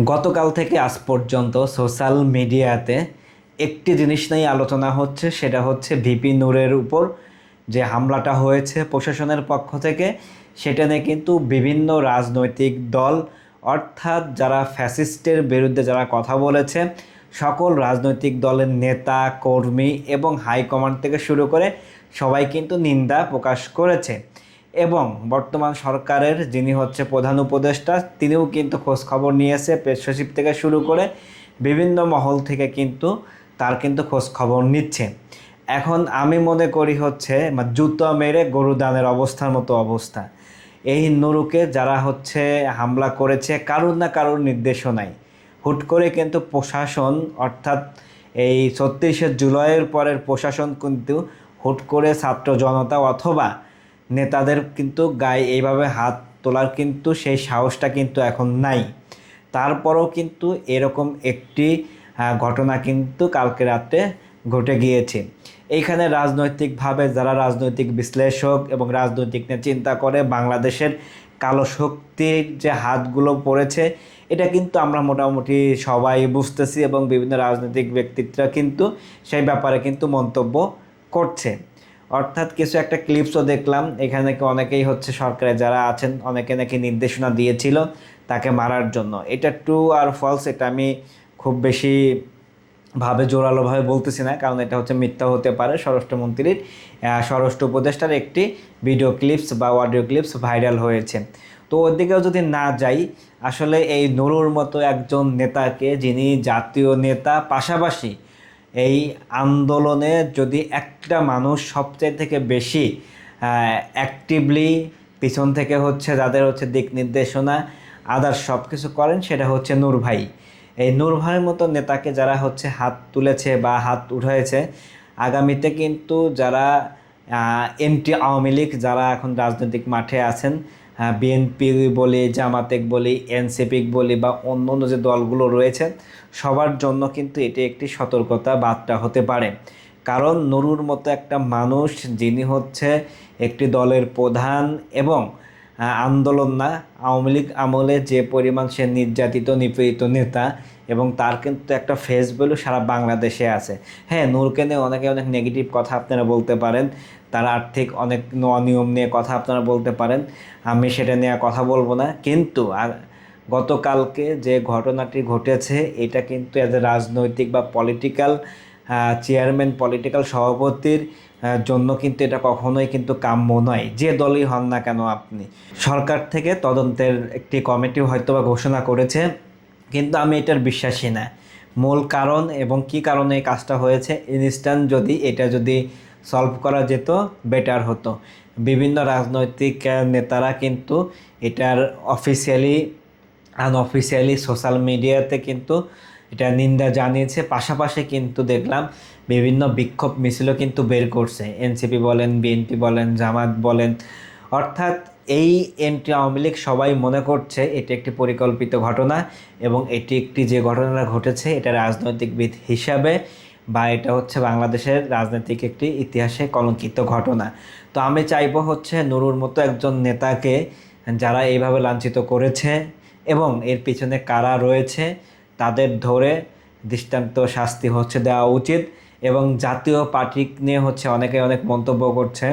গতকাল থেকে আজ পর্যন্ত সোশ্যাল মিডিয়াতে একটি জিনিস নিয়ে আলোচনা হচ্ছে, সেটা হচ্ছে ভিপি নূরের উপর যে হামলাটা হয়েছে প্রশাসনের পক্ষ থেকে, সেটা নিয়ে কিন্তু বিভিন্ন রাজনৈতিক দল, অর্থাৎ যারা ফ্যাসিস্টের বিরুদ্ধে যারা কথা বলেছে, সকল রাজনৈতিক দলের নেতা, কর্মী এবং হাইকমান্ড থেকে শুরু করে সবাই কিন্তু নিন্দা প্রকাশ করেছে। এবং বর্তমান সরকারের যিনি হচ্ছে প্রধান উপদেষ্টা, তিনিও কিন্তু খোঁজখবর নিয়েছে প্রেস সচিব থেকে শুরু করে বিভিন্ন মহল থেকে কিন্তু তার কিন্তু খোঁজখবর নিচ্ছে। এখন আমি মনে করি হচ্ছে জুতো মেরে গরু দানের অবস্থার মতো অবস্থা। এই নুরুকে যারা হচ্ছে হামলা করেছে, কারুর না কারুর নির্দেশনায় হুট করে কিন্তু প্রশাসন, অর্থাৎ এই ছত্রিশে জুলাইয়ের পরের প্রশাসন কিন্তু হুট করে ছাত্র জনতা অথবা নেতাদের কিন্তু গায়ে এইভাবে হাত তোলার কিন্তু সেই সাহসটা কিন্তু এখন নাই। তারপরেও কিন্তু এরকম একটি ঘটনা কিন্তু কালকে রাতে ঘটে গিয়েছে। এইখানে রাজনৈতিকভাবে যারা রাজনৈতিক বিশ্লেষক এবং রাজনৈতিক নিয়ে চিন্তা করে, বাংলাদেশের কালো শক্তির যে হাতগুলো পড়েছে, এটা কিন্তু আমরা মোটামুটি সবাই বুঝতেছি এবং বিভিন্ন রাজনৈতিক ব্যক্তিত্বরা কিন্তু সেই ব্যাপারে কিন্তু মন্তব্য করছে। অর্থাৎ কিছু একটা ক্লিপসও দেখলাম। এখানে নাকি অনেকেই হচ্ছে সরকারে যারা আছেন, অনেকে নাকি নির্দেশনা দিয়েছিল তাকে মারার জন্য। এটা ট্রু আর ফলস এটা আমি খুব বেশি ভাবে জোরালোভাবে বলতেছি না, কারণ এটা হচ্ছে মিথ্যা হতে পারে স্বরাষ্ট্রমন্ত্রীর। স্বরাষ্ট্র উপদেষ্টার একটি ভিডিও ক্লিপস বা অডিও ক্লিপস ভাইরাল হয়েছে। তো ওর দিকেও যদি না যাই, আসলে এই নুরুর মতো একজন নেতাকে, যিনি জাতীয় নেতা, পাশাপাশি এই আন্দোলনে যদি একটা মানুষ সবচেয়ে থেকে বেশি অ্যাক্টিভলি পিছন থেকে হচ্ছে যাদের হচ্ছে দিক নির্দেশনা আদার সব কিছু করেন, সেটা হচ্ছে নূর ভাই। এই নূর ভাইয়ের মতো নেতাকে যারা হচ্ছে হাত তুলেছে বা হাত উঠাইছে, আগামীতে কিন্তু যারা এমটি আওয়ামী লীগ, যারা এখন রাজনৈতিক মাঠে আছেন বিএনপি বলি, জামাতেক বলি এনসিপিক বলি বা অন্য অন্য যে দলগুলো রয়েছে, সবার জন্য কিন্তু এটি একটি সতর্কতা বার্তা হতে পারে। কারণ নুরুর মতো একটা মানুষ যিনি হচ্ছে একটি দলের প্রধান এবং আন্দোলন না, আওয়ামী লীগ আমলে যে পরিমাণ সে নির্যাতিত, নিপীড়িত নেতা এবং তার কিন্তু একটা ফেস ভ্যালু সারা বাংলাদেশে আছে। হ্যাঁ নূরকে নিয়ে অনেকে অনেক নেগেটিভ কথা আপনারা বলতে পারেন। তার আর্থিক অনেক অনিয়ম নিয়ে কথা আপনারা বলতে পারেন। আমি সেটা নিয়ে কথা বলব না। কিন্তু আ- গতকালকে যে ঘটনাটি ঘটেছে, এটা কিন্তু এজ এ রাজনৈতিক বা পলিটিক্যাল চেয়ারম্যান পলিটিক্যাল সভাপতির জন্য কিন্তু এটা কখনোই কিন্তু কাম্য নয়। যে দলই হন না কেন আপনি। সরকার থেকে তদন্তের একটি কমিটি হয়তো বা ঘোষণা করেছে, কিন্তু আমি এটার বিশ্বাসী না। মূল কারণ এবং কি কারণে এই কাজটা হয়েছে ইনস্ট্যান্ট যদি এটা যদি সলভ করা যেত বেটার হতো। বিভিন্ন রাজনৈতিক নেতারা কিন্তু এটার অফিসিয়ালি আনঅফিসিয়ালি সোশ্যাল মিডিয়াতে কিন্তু এটা নিন্দা জানিয়েছে। পাশাপাশি কিন্তু দেখলাম বিভিন্ন বিক্ষোভ মিছিলও কিন্তু বের করছে। এনসিপি বলেন বিএনপি বলেন, জামাত বলেন। অর্থাৎ এই এনটি আওয়ামী লীগ সবাই মনে করছে এটি একটি পরিকল্পিত ঘটনা এবং এটি একটি যে ঘটনাটা ঘটেছে, এটা রাজনৈতিকবিদ হিসাবে বা এটা হচ্ছে বাংলাদেশের রাজনৈতিক একটি ইতিহাসে কলঙ্কিত ঘটনা। তো আমি চাইব হচ্ছে নুরুর মতো একজন নেতাকে যারা এইভাবে লাঞ্ছিত করেছে এবং এর পিছনে কারা রয়েছে তাদের ধরে দৃষ্টান্ত শাস্তি হচ্ছে দেওয়া উচিত এবং জাতীয় পার্টি নিয়ে হচ্ছে অনেকে অনেক মন্তব্য করছে।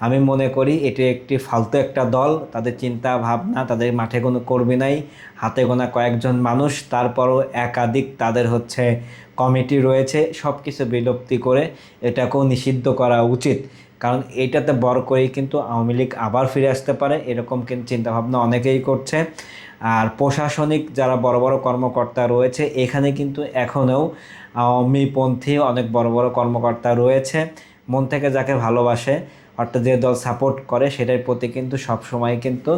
আমি মনে করি এটি একটি ফালতু একটা দল, তাদের চিন্তা, ভাবনা, তাদের মাঠে কোনো কর্মী নাই, হাতে গোনা কয়েকজন মানুষ, তারপরও একাধিক তাদের হচ্ছে কমিটি রয়েছে সব কিছু বিলুপ্তি করে এটাকেও নিষিদ্ধ করা উচিত। কারণ এইটাতে বড় করেই কিন্তু আওয়ামী লীগ আবার ফিরে আসতে পারে, এরকম কিন্তু চিন্তাভাবনা অনেকেই করছে। আর প্রশাসনিক যারা বড় বড় কর্মকর্তা রয়েছে, এখানে কিন্তু এখনও আওয়ামীপন্থী অনেক বড় বড় কর্মকর্তা রয়েছে। মন থেকে যাকে ভালোবাসে অর্থাৎ যে দল সাপোর্ট করে সেটার প্রতি কিন্তু সবসময় কিন্তু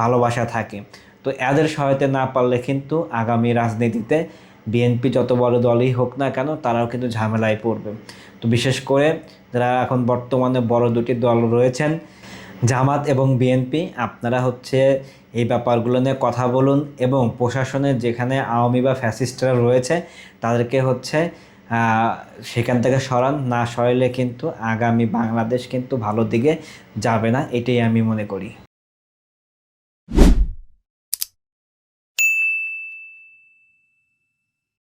ভালোবাসা থাকে। তো এদের সহায়তা না পারলে কিন্তু আগামী রাজনীতিতে বিএনপি যত বড় দলই হোক না কেন তারাও কিন্তু ঝামেলায় পড়বে। তো বিশেষ করে যারা এখন বর্তমানে বড় দুটি দল রয়েছেন, জামাত এবং বিএনপি আপনারা হচ্ছে এই ব্যাপারগুলো নিয়ে কথা বলুন এবং প্রশাসনের যেখানে আওয়ামী বা ফ্যাসিস্টরা রয়েছে, তাদেরকে হচ্ছে সেখান থেকে সরান, না সরাইলে কিন্তু আগামী বাংলাদেশ কিন্তু ভালো দিকে যাবে না, এটাই আমি মনে করি।